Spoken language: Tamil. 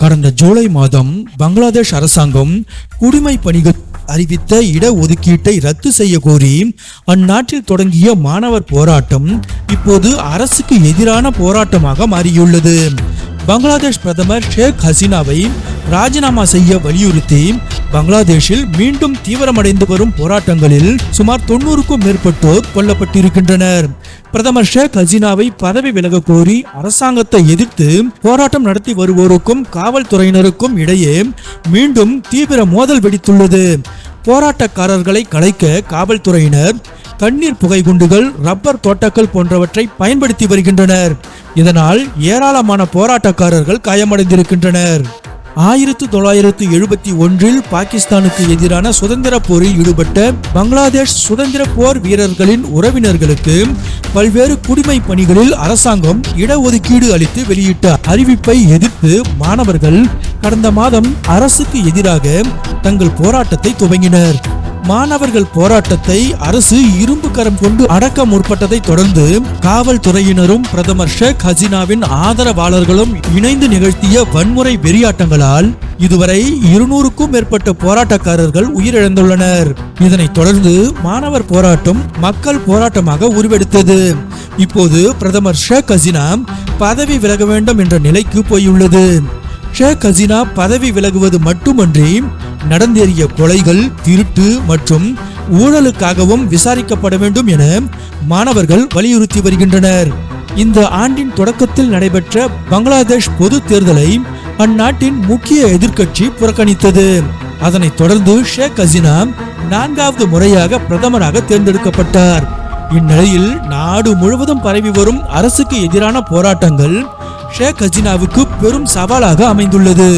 கடந்த ஜூலை மாதம் பங்களாதேஷ் அரசாங்கம் குடிமை பணிகள் அறிவித்த இடஒதுக்கீட்டை ரத்து செய்ய கோரி அந்நாட்டில் தொடங்கிய மாணவர் போராட்டம் இப்போது அரசுக்கு எதிரான போராட்டமாக மாறியுள்ளது. பங்களாதேஷ் பிரதமர் ஷேக் ஹசீனாவை ராஜினாமா செய்ய வலியுறுத்தி பங்களாதேஷில் மீண்டும் தீவிரமடைந்து வரும் போராட்டங்களில் சுமார் தொண்ணூறுக்கும் மேற்பட்டோர் கொல்லப்பட்டிருக்கின்றனர். பிரதமர் ஷேக் ஹசீனாவை பதவி விலக கோரி அரசாங்கத்தை எதிர்த்து போராட்டம் நடத்தி வருவோருக்கும் காவல்துறையினருக்கும் இடையே மீண்டும் தீவிர மோதல் வெடித்துள்ளது. போராட்டக்காரர்களை கலைக்க காவல்துறையினர் தண்ணீர் புகை குண்டுகள் ரப்பர் தோட்டங்கள் போன்றவற்றை பயன்படுத்தி வருகின்றனர். இதனால் ஏராளமான போராட்டக்காரர்கள் காயமடைந்திருக்கின்றனர். ஆயிரத்து தொள்ளாயிரத்து எழுபத்தி ஒன்றில் பாகிஸ்தானுக்கு எதிரான சுதந்திர போரில் ஈடுபட்ட பங்களாதேஷ் சுதந்திர போர் வீரர்களின் உறவினர்களுக்கு பல்வேறு குடிமை பணிகளில் அரசாங்கம் இடஒதுக்கீடு அளித்து வெளியிட்ட அறிவிப்பை எதிர்த்து மாணவர்கள் கடந்த மாதம் அரசுக்கு எதிராக தங்கள் போராட்டத்தை துவங்கினர். மாணவர்கள் போராட்டத்தை அரசு இரும்பு கரம் கொண்டு அடக்க முற்பட்டதை தொடர்ந்து காவல்துறையினரும் பிரதமர் ஷேக் ஹசீனாவின் ஆதரவாளர்களும் இணைந்து நிகழ்த்திய வன்முறை வெறியாட்டங்களால் இதுவரை இருநூறுக்கும் மேற்பட்ட போராட்டக்காரர்கள் உயிரிழந்துள்ளனர். இதனைத் தொடர்ந்து மாணவர் போராட்டம் மக்கள் போராட்டமாக உருவெடுத்தது. இப்போது பிரதமர் ஷேக் ஹசீனா பதவி விலக வேண்டும் என்ற நிலைக்கு போயுள்ளது. ஷேக் ஹசீனா பதவி விலகுவது மட்டுமன்றி நடந்தேறிய கொலைகள் திருட்டு மற்றும் ஊழலுக்காகவும் விசாரிக்கப்பட வேண்டும் என மாணவர்கள் வலியுறுத்தி வருகின்றனர். இந்த ஆண்டின் தொடக்கத்தில் நடைபெற்ற பங்களாதேஷ் பொது தேர்தலை அந்நாட்டின் முக்கிய எதிர்க்கட்சி புறக்கணித்தது. அதனைத் தொடர்ந்து ஷேக் ஹசீனா நான்காவது முறையாக பிரதமராக தேர்ந்தெடுக்கப்பட்டார். இந்நிலையில் நாடு முழுவதும் பரவி வரும் அரசுக்கு எதிரான போராட்டங்கள் ஷேக் ஹசீனாவுக்கு பெரும் சவாலாக அமைந்துள்ளது.